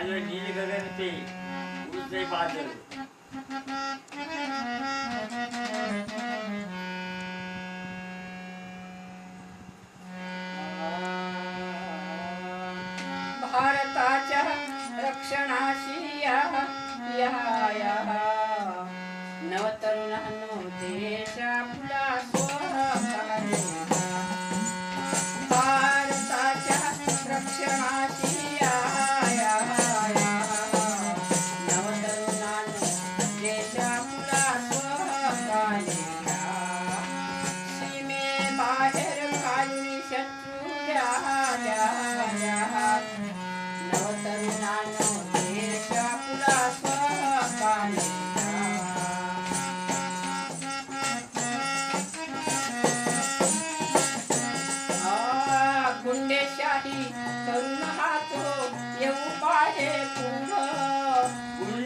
आलं नील गगन ते उडते बादल भारताच्या रक्षणाशी या या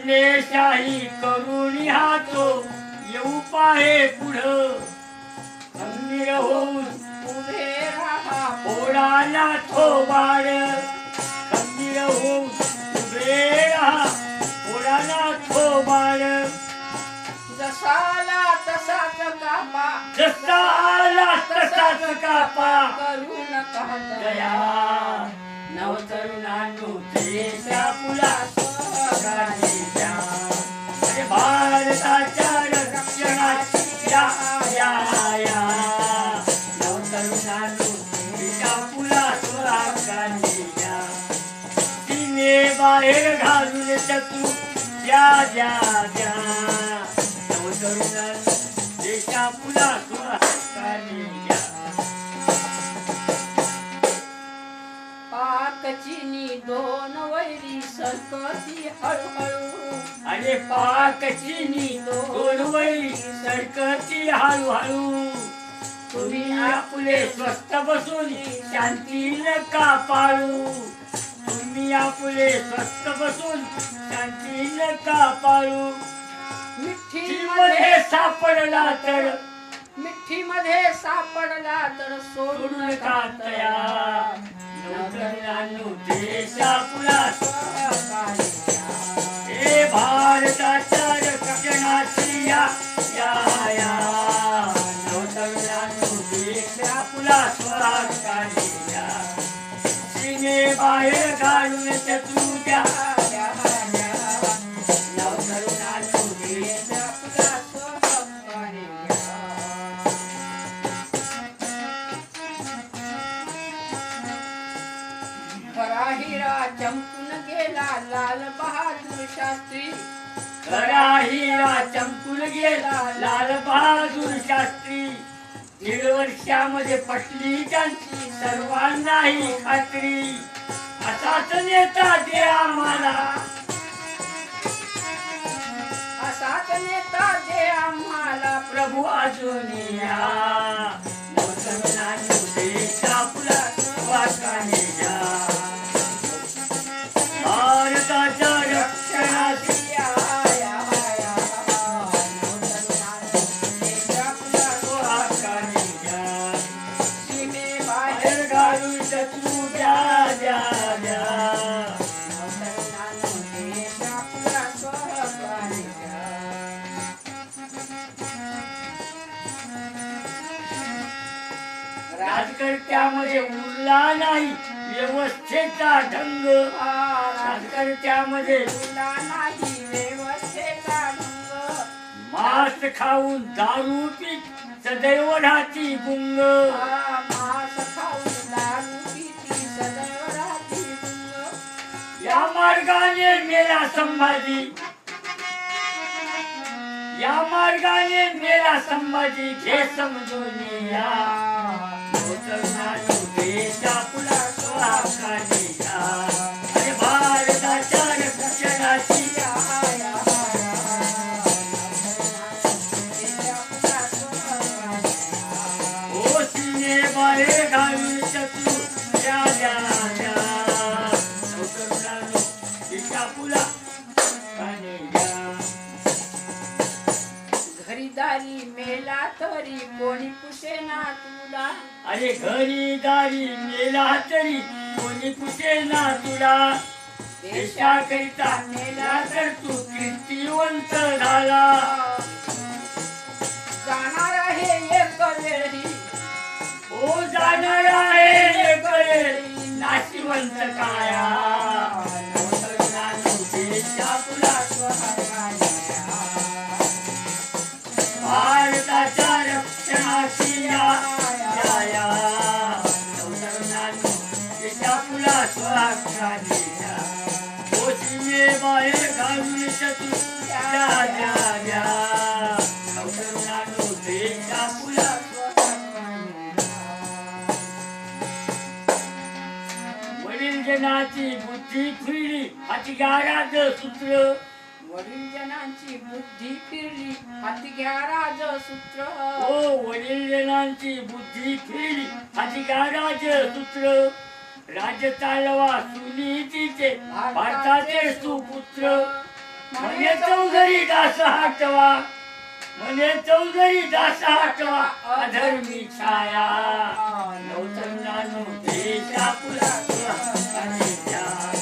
पुण्यशाही करून हातो येऊ पाहे पुढं. खंबीर होऊन उभे राहा पोळाला थोबाड खंबीर होऊन उभे राहा पोळाला थोबाड जसाला तसाच कापा जसा आला तसाच कापा. करू नका दया नवतरुणांनो पुला बाहेर घालून द्या नवतरुणांनो देशा पुला स्वराज्याच्या पाक चिनी दोन वैरी सरकती हळूहळू. अरे पाकचिनी दोन वैरी सरकती हळूहळू. तुम्ही आपले स्वस्त बसून शांती नका पाळू? तुम्ही आपले स्वस्त बसून शांती नका पाळू. मिठी मध्ये सापडला तर मिठी मध्ये सापडला तर सोडू सोडू नका नका तयार? नवतरुणांनो सीमे बाहेर घालून शत्रू द्या नवतरुणांनो देशा खरा हिरा चमकून गेला लाल बहादूर शास्त्री. खरा हिरा चमकून गेला लाल बहादूर शास्त्री. वर्षामध्ये पटली त्यांची सर्वांनाही खात्री. असाच नेता दे आम्हाला. असाच नेता दे आम्हाला. प्रभू अजून या. राजकर्त्यामध्ये उरला नाही. व्यवस्थेचा ढंग. राजकर्त्यामध्ये मांस खाऊन दारू पीत सदैव राहती गुंग. या मार्गाने मेला संभाजी. या मार्गाने मेला संभाजी. घे समजून या. नवतरुणांनो देशा पुला स्वाखाने या अरे घरीदारी मेला तरी कोणी पुसेना तुला. अरे घरी दारी मेला तरी कोणी कुठे ना तुला. देशाकरिता नेला तर तू कीर्तिवंत झाला. जाणार आहे एक वेळी हो जाणार आहे वडील जनाची बुद्धी फिरली. हाती सूत्र. वडील जनांची बुद्धी फिरली. हाती घ्या राज सूत्र. हो वडील जनांची बुद्धी फिरली. हाती सूत्र. राज्य चालवा सुनीतीचे भारताचे सुपुत्र. म्हणे चौधरी दास हाटवा મને ચૌદરી દાસા હતા અધર્મી છાયા નવતરનાનો ભેસ આપુલા અને જાન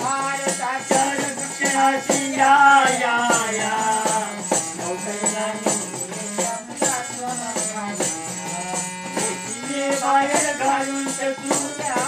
ભારત આચર દક્ષિણા સિંધાયા બાયર ગાયું ચકલું